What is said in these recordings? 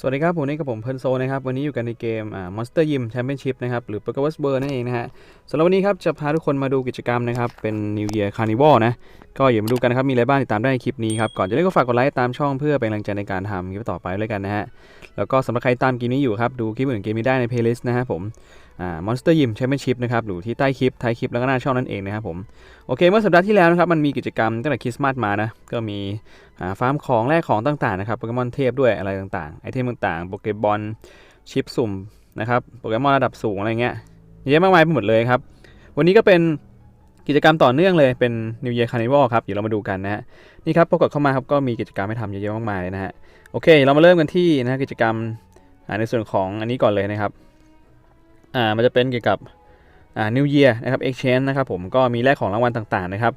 สวัสดีครับผมนี่กับผมเพิร์นโซนะครับ วันนี้อยู่กันในเกมอ่า Monster Gym Championship นะครับ หรือ p o k e w a s b u r นั่นเองนะฮะสำหรับวันนี้ครับ จะพาทุกคนมาดูกิจกรรมนะครับ เป็น New Year Carnival นะ ก็อย่ามาดูกันนะครับ มีอะไรบ้างติดตามได้ในคลิปนี้ครับ ก่อนจะเล่นก็ฝากกดไลค์ตามช่องเพื่อเป็นกำลังใจในการทำคลิปต่อไปด้วยกันนะฮะแล้วก็สำหรับใครตามเกมนี้อยู่ครับดูคลิปอื่นเกมนี้ได้ใน playlist นะฮะผม อ่า Monster Gym Championship นะครับหรือที่ใต้คลิปท้ายคลิปแล้วก็หน้าช่องนั่นเองนะครับผมโอเค เมื่อสัปดาห์ที่แล้วนะครับมันมีกิจกรรมตั้งแต่คริสต์มาสมานะก็มีฟาร์มของแลกของต่างๆนะครับโปเกมอนเทพด้วยอะไรต่างๆไอเทมต่างๆโปเกบอลชิปสุ่มนะครับโปเกมอนระดับสูงอะไรเงี้ยเยอะมากมายไปหมดเลยครับวันนี้ก็เป็นกิจกรรมต่อเนื่องเลยเป็น New Year Carnival ครับเดี๋ยวเรามาดูกันนะฮะนี่ครับปรากฏเข้ามาครับก็มีกิจกรรมให้ทำเยอะแยะมากมายเลยนะฮะโอเค เรามาเริ่มกันที่นะกิจกรรมในส่วนของอันนี้ก่อนเลยนะครับ อ่ามันจะเป็นเกี่ยวกับอ่า New Year นะครับ Exchange นะครับผมก็มีแลกของรางวัลต่างๆนะครับ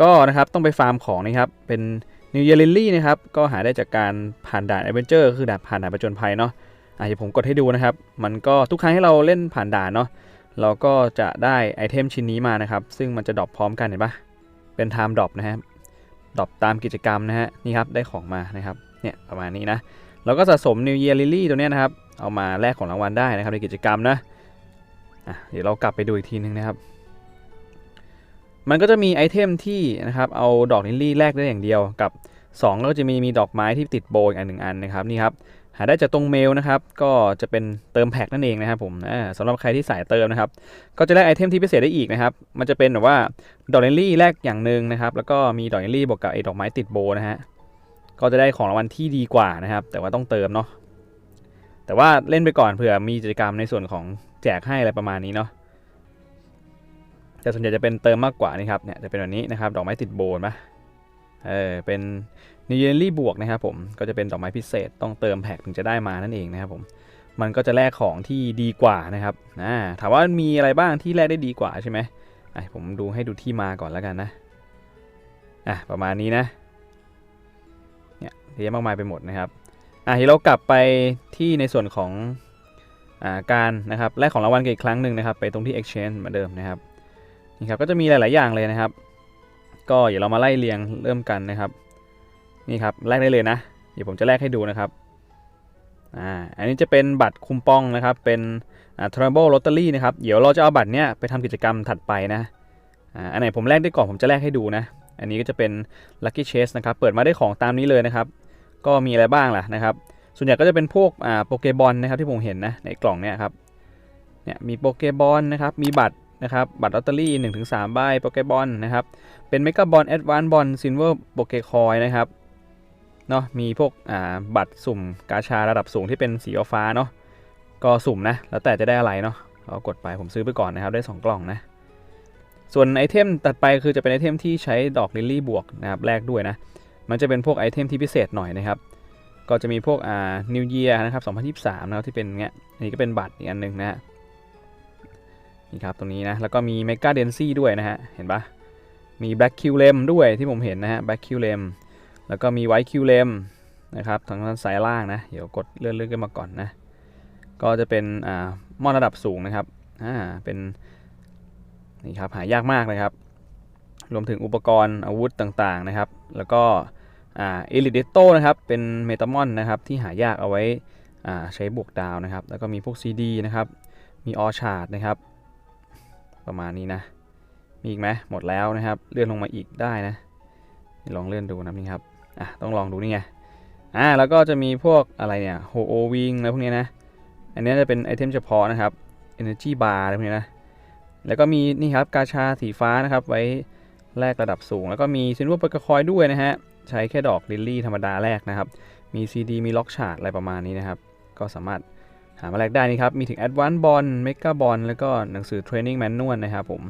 ก็นะครับต้องไปฟาร์มของนะครับเป็น New Year Lily นะครับก็หาได้จากการผ่านด่านแอดเวนเจอร์คือด่านผ่านด่านประจนภัยเนาะอะเดี๋ยวผมกดให้ดูนะครับ มันก็ทุกครั้งที่เราเล่นผ่านด่านเนาะเราก็จะได้ไอเทมชิ้นนี้มานะครับ ซึ่งมันจะดรอปพร้อมกันเห็นปะเป็น Time Drop นะฮะดรอปตามกิจกรรมนะฮะนี่ครับได้ของมานะครับเนี่ยประมาณนี้นะเราก็สะสม New Year Lily ตัวเนี้ยนะครับเอามาแลกของรางวัลได้นะครับในกิจกรรมนะ เดี๋ยวเรากลับไปดูอีกทีนึงนะครับ มันก็จะมีไอเทมที่นะครับเอาดอกลิลลี่แลกได้อย่างเดียวกับ2ก็จะมีมีดอกไม้ที่ติดโบอีกอันหนึ่งอันนะครับนี่ครับหาได้จากตรงเมลนะครับก็จะเป็นเติมแพ็กนั่นเองนะครับผมสำหรับใครที่สายเติมนะครับ ก็จะได้ไอเทมที่พิเศษได้อีกนะครับ มันจะเป็นแบบว่าดอกลิลลี่แลกอย่างหนึ่งนะครับ แล้วก็มีดอกลิลลี่บวกกับไอดอกไม้ติดโบนะฮะก็จะได้ของรางวัลที่ดีกว่านะครับ แต่ว่าต้องเติมเนาะแต่ว่าเล่นไปก่อนเผื่อมีกิจกรรมในส่วนของ แจกให้อะไรประมาณนี้เนาะแต่ส่วนใหญ่จะเป็นเติมมากกว่านี่ครับเนี่ยจะเป็นแบบนี้นะครับดอกไม้ติดโบนปะเออเป็นนิเยลี่บวกนะครับผมก็จะเป็นดอกไม้พิเศษต้องเติมแพ็กถึงจะได้มานั่นเองนะครับผมมันก็จะแลกของที่ดีกว่านะครับอ่าถามว่ามีอะไรบ้างที่แลกได้ดีกว่าใช่ไหมไอผมดูให้ดูที่มาก่อนแล้วกันนะอะประมาณนี้นะเนี่ยเยอะมากมายไปหมดนะครับอะเดี๋ยวเรากลับไปที่ในส่วนของ การนะครับแลกของรางวัลกันอีกครั้งหนึ่งนะครับ ไปตรงที่ exchange เหมือนเดิมนะครับนี่ครับก็จะมีหลาย ๆ อย่างเลยนะครับ ก็เดี๋ยวเรามาไล่เรียงเริ่มกันนะครับนี่ครับแลกได้เลยนะ เดี๋ยวผมจะแลกให้ดูนะครับอ่าอันนี้จะเป็นบัตรคุมป้องนะครับ เป็นอ่า travel lottery นะครับ เดี๋ยวเราจะเอาบัตรเนี้ยไปทำกิจกรรมถัดไปนะอ่าอันไหนผมแลกได้ก่อนผมจะแลกให้ดูนะ อันนี้ก็จะเป็น lucky chase นะครับ เปิดมาได้ของตามนี้เลยนะครับ ก็มีอะไรบ้างล่ะนะครับ ส่วนใหญ่ก็จะเป็นพวกอ่าโปเกบอลนะครับที่ผมเห็นนะในกล่องเนี้ยครับเนี่ยมีโปเกบอลนะครับมีบัตรนะครับบัตรลอตเตอรี่1-3ถึงสามใบโปเกบอลนะครับเป็นเมกาบอลแอดวานซ์บอลซิลเวอร์โปเกคอยนะครับเนาะมีพวกอ่าบัตรสุ่มกาชาระดับสูงที่เป็นสีฟ้าเนาะก็สุ่มนะแล้วแต่จะได้อะไรเนาะเรากดไปผมซื้อไปก่อนนะครับได้ 2 กล่องนะส่วนไอเทมตัดไปคือจะเป็นไอเทมที่ใช้ดอกลิลลี่บวกนะครับแลกด้วยนะมันจะเป็นพวกไอเทมที่พิเศษหน่อยนะครับ ก็จะมีพวกอ่า New Year นะครับ2023นะครับที่เป็นเงี้ยอันนี้ก็เป็นบัตรอีกอันหนึ่งนะฮะนี่ครับตรงนี้นะ แล้วก็มี Mega d e n c y ด้วยนะฮะ เห็นปะมี Black Q Lem ด้วยที่ผมเห็นนะฮะ Black Q Lem แล้วก็มี White Q Lem นะครับทางด้านซ้ายล่างนะ เดี๋ยวกดเลื่อนเลื่อนขึ้นมาก่อนนะ ก็จะเป็นอ่ามอนระดับสูงนะครับอ่าเป็นนี่ครับหายากมากนะครับ รวมถึงอุปกรณ์อาวุธต่างๆนะครับ แล้วก็ อ่าเอลิเดโตนะครับ เป็นเมตามอนนะครับที่หายากเอาไว้อ่าใช้บวกดาวนะครับ แล้วก็มีพวก CD นะครับ มีออชาร์ดนะครับ ประมาณนี้นะ มีอีกไหมหมดแล้วนะครับ เลื่อนลงมาอีกได้นะ ลองเลื่อนดูนะนี่ครับ อะต้องลองดูนี่ไง อ่าแล้วก็จะมีพวกอะไรเนี่ยโฮโอวิงอะไรพวกนี้นะ อันนี้จะเป็นไอเทมเฉพาะนะครับ Energy Bar อะไรพวกนี้นะ แล้วก็มีนี่ครับกาชาสีฟ้านะครับไว้แลกระดับสูง แล้วก็มีซินเวอร์ปกคอยด้วยนะฮะ ใช้แค่ดอกลิลลี่ธรรมดาแรกนะครับ มี CD มีล็อกชาร์ดอะไรประมาณนี้นะครับ ก็สามารถหามาแลกได้นี่ครับ มีถึง Advanced Bond Mega Bond แล้วก็หนังสือ Training Manual นะครับผม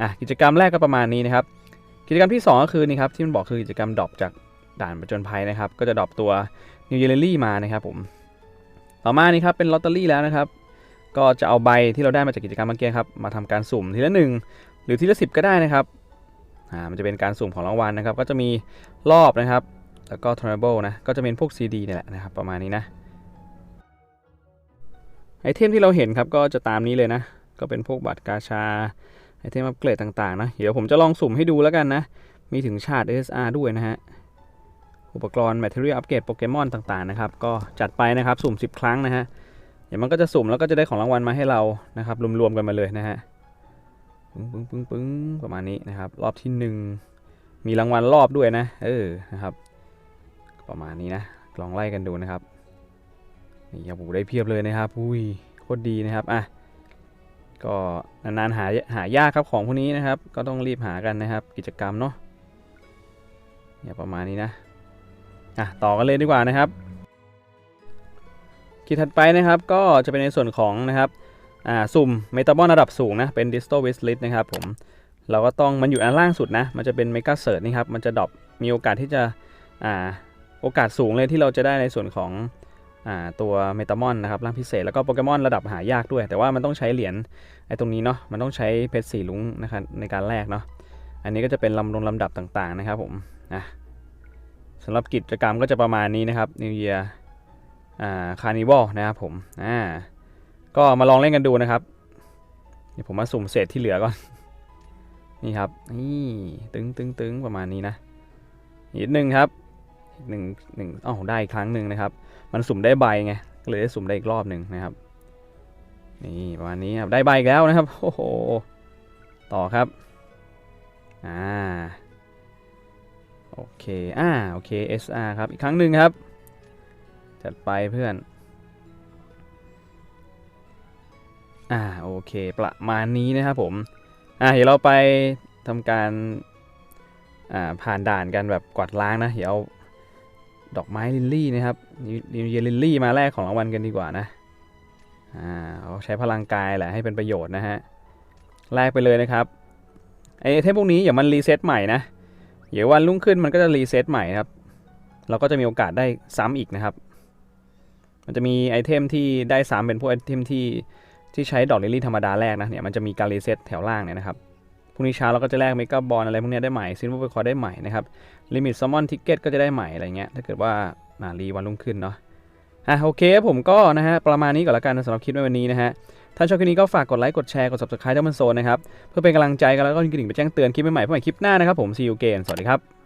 อะกิจกรรมแรกก็ประมาณนี้นะครับ กิจกรรมที่ 2 ก็คือนี่ครับที่มันบอกคือกิจกรรมดรอปจากด่านประจนภัยนะครับ ก็จะดรอปตัว New Year Lily มานะครับผมต่อมานี่ครับเป็นลอตเตอรี่แล้วนะครับ ก็จะเอาใบที่เราได้มาจากกิจกรรมเมื่อกี้ครับมาทำการสุ่มทีละ1หรือทีละ10ก็ได้นะครับ อ่ามันจะเป็นการสุ่มของรางวัลนะครับ ก็จะมีรอบนะครับ แล้วก็ t u r n a b l e นะ ก็จะเป็นพวก CD เนี่ยแหละนะครับ ประมาณนี้นะไอเทมที่เราเห็นครับก็จะตามนี้เลยนะ ก็เป็นพวกบัตรกาชาไอเทมอัปเกรดต่างๆนะ เดี๋ยวผมจะลองสุ่มให้ดูแล้วกันนะ มีถึงชาติ SR ด้วยนะฮะ อุปกรณ์ Material อัปเกรดโปเกมอนต่างๆนะครับ ก็จัดไปนะครับ สุ่ม 10 ครั้งนะฮะ เดี๋ยวมันก็จะสุ่มแล้วก็จะได้ของรางวัลมาให้เรานะครับ รวมๆกันมาเลยนะฮะ ปึ้งปึ้งปึ้งปึ้งประมาณนี้นะครับ รอบที่หนึ่งมีรางวัลรอบด้วยนะ เออนะครับ ประมาณนี้นะลองไล่กันดูนะครับนี่ครับผมได้เพียบเลยนะครับอุ้ยโคตรดีนะครับอะก็นานๆหาหายากครับของพวกนี้นะครับ ก็ต้องรีบหากันนะครับ กิจกรรมเนาะเนี่ยประมาณนี้นะอะต่อกันเลยดีกว่านะครับกิจถัดไปนะครับก็จะเป็นในส่วนของนะครับ อ่าสุ่มเมตาบอลระดับสูงนะ เป็น Disto w i s h List นะครับผม เราก็ต้องมันอยู่อันล่างสุดนะ มันจะเป็น Mega Search นี่ครับ มันจะดรอปมีโอกาสที่จะอ่าโอกาสสูงเลยที่เราจะได้ในส่วนของอ่าตัวเมตามอนนะครับร่างพิเศษแล้วก็โปเกมอนระดับหายากด้วย แต่ว่ามันต้องใช้เหรียญไอ้ตรงนี้เนาะมันต้องใช้เพชรสีลุงนะครับในการแลกเนาะอันนี้ก็จะเป็นลำลงลำดับต่างๆนะครับผมนะสำหรับกิจกรรมก็จะประมาณนี้นะครับ New Year อ่า Carnival นะครับผมอ่า ก็มาลองเล่นกันดูนะครับเดี๋ยวผมมาสุ่มเศษที่เหลือก่อน นี่ครับ นี่ตึงตึงตึงประมาณนี้นะอีกนิดนึงครับหนึ่งหนึ่งอ๋อได้อีกครั้งหนึ่งนะครับ มันสุ่มได้ใบไงก็เลยได้สุ่มได้อีกรอบหนึ่งนะครับ นี่ประมาณนี้ครับ ได้ใบอีกแล้วนะครับ โอ้โห ต่อครับ อ่า โอเค อ่า โอเค SR ครับ อีกครั้งหนึ่งครับ จัดไปเพื่อน อ่าโอเค ประมาณนี้นะครับผม อ่าเดี๋ยวเราไปทำการอ่าผ่านด่านกันแบบกวาดล้างนะ เดี๋ยวเอาดอกไม้ลิลลี่นะครับนิวเยลิลลี่มาแลกของรางวัลกันดีกว่านะอ่าเอาใช้พลังกายแหละให้เป็นประโยชน์นะฮะแลกไปเลยนะครับไอเทมพวกนี้อย่ามันรีเซ็ตใหม่นะเดี๋ยววันรุ่งขึ้นมันก็จะรีเซ็ตใหม่ครับ เราก็จะมีโอกาสได้ซ้ำอีกนะครับ มันจะมีไอเทมที่ได้ซ้ำเป็นพวกไอเทมที่ ที่ใช้ดอกลิลลี่ธรรมดาแรกนะเนี่ยมันจะมีการรีเซ็ตแถวล่างเนี่ยนะครับพรุ่งนี้เช้าเราก็จะแลกเมกาบอลอะไรพวกนี้ได้ใหม่ซินเวอร์คอร์ได้ใหม่นะครับลิมิตซัมมอนทิกเก็ตก็จะได้ใหม่อะไรเงี้ยถ้าเกิดว่ามารีวันรุ่งขึ้นเนาะอะโอเคผมก็นะฮะประมาณนี้ก่อนละกันสำหรับคลิปในวันนี้นะฮะถ้าชอบคลิปนี้ก็ฝากกดไลค์กดแชร์กด subscribe ให้มันโซนนะครับเพื่อเป็นกำลังใจกันแล้วก็กระดิ่งไปแจ้งเตือนคลิปใหม่ๆเพื่อใหม่คลิปหน้านะครับผม see you again สวัสดีครับ